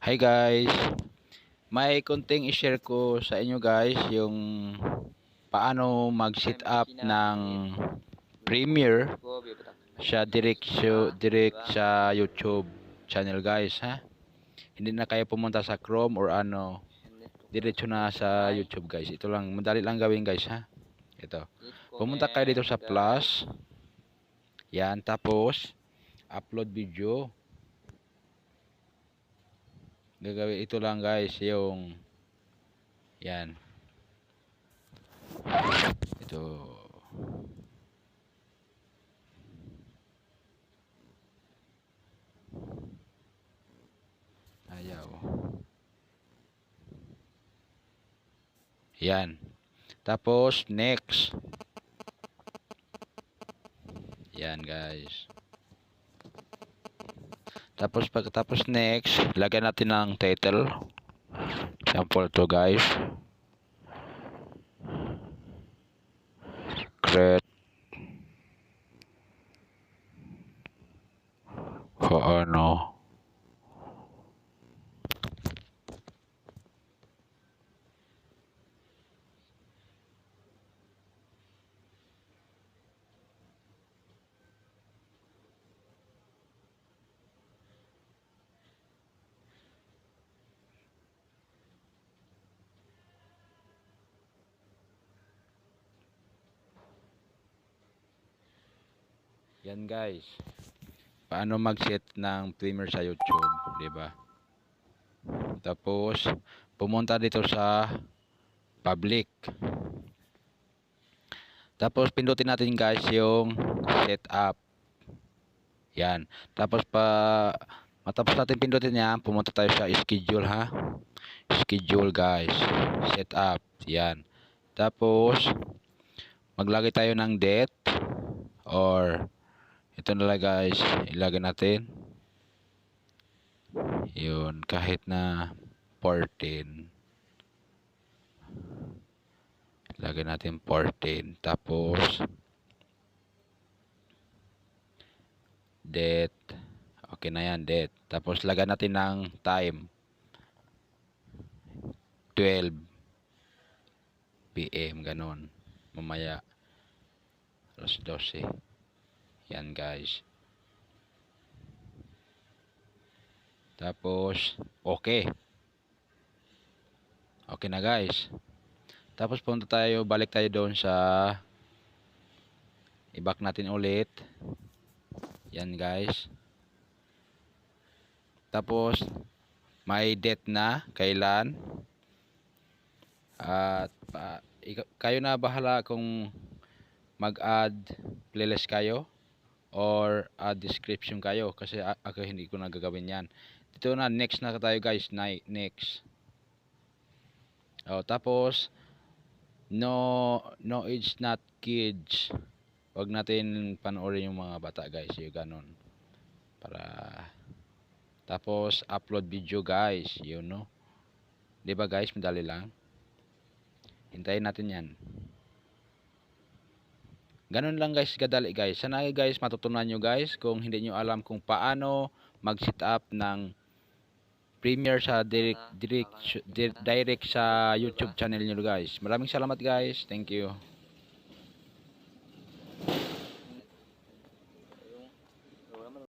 Hi guys! May konting i-share ko sa inyo guys yung paano mag-set up ng Premiere sa direct, sa- direct sa YouTube channel guys ha. Hindi na kayo pumunta sa Chrome or ano, diretso na sa YouTube guys. Ito lang, madali lang gawin guys ha. Ito. Pumunta kayo dito sa plus. Yan, tapos upload video. Gagawin ito lang guys, yung yan. Ito. Ayaw. Yan. Tapos next. Yan guys. Tapos pagkatapos next, lagyan natin ng title. Sample to guys. Create. O ano. Yan guys. Paano mag-set ng Premiere sa YouTube, 'di ba? Tapos pumunta dito sa public. Tapos pindutin natin guys yung setup. Yan. Tapos pa matapos natin pindutin yan, pumunta tayo sa schedule ha. Schedule guys. Setup. Yan. Tapos maglagay tayo ng date or ito na lang guys, ilagay natin. Yun, kahit na 14. Ilagay natin 14. Tapos, date. Okay na yan, date. Tapos, lagay natin ng time. 12 PM, ganun. Mamaya, alas 12. Yan guys. Tapos, okay. Okay na guys. Tapos punta tayo, balik tayo doon sa i-back natin ulit. Yan guys. Tapos, may date na, kailan. At ikaw- kayo na bahala kung mag-add playlist kayo or add description kayo? Kasi ako hindi ko nagagawin yan. Dito na next na tayo guys. Na next. Oh tapos no no age not kids. Wag natin panoorin yung mga bata guys. Yung ganun. Para tapos upload video guys. Yun no? Di ba guys? Madali lang. Hintayin natin yan Ganun lang guys, kadali guys. Sana guys matutunan nyo guys kung hindi nyo alam kung paano mag-set up ng Premiere sa direct, direct, direct sa YouTube channel nyo guys. Maraming salamat guys. Thank you.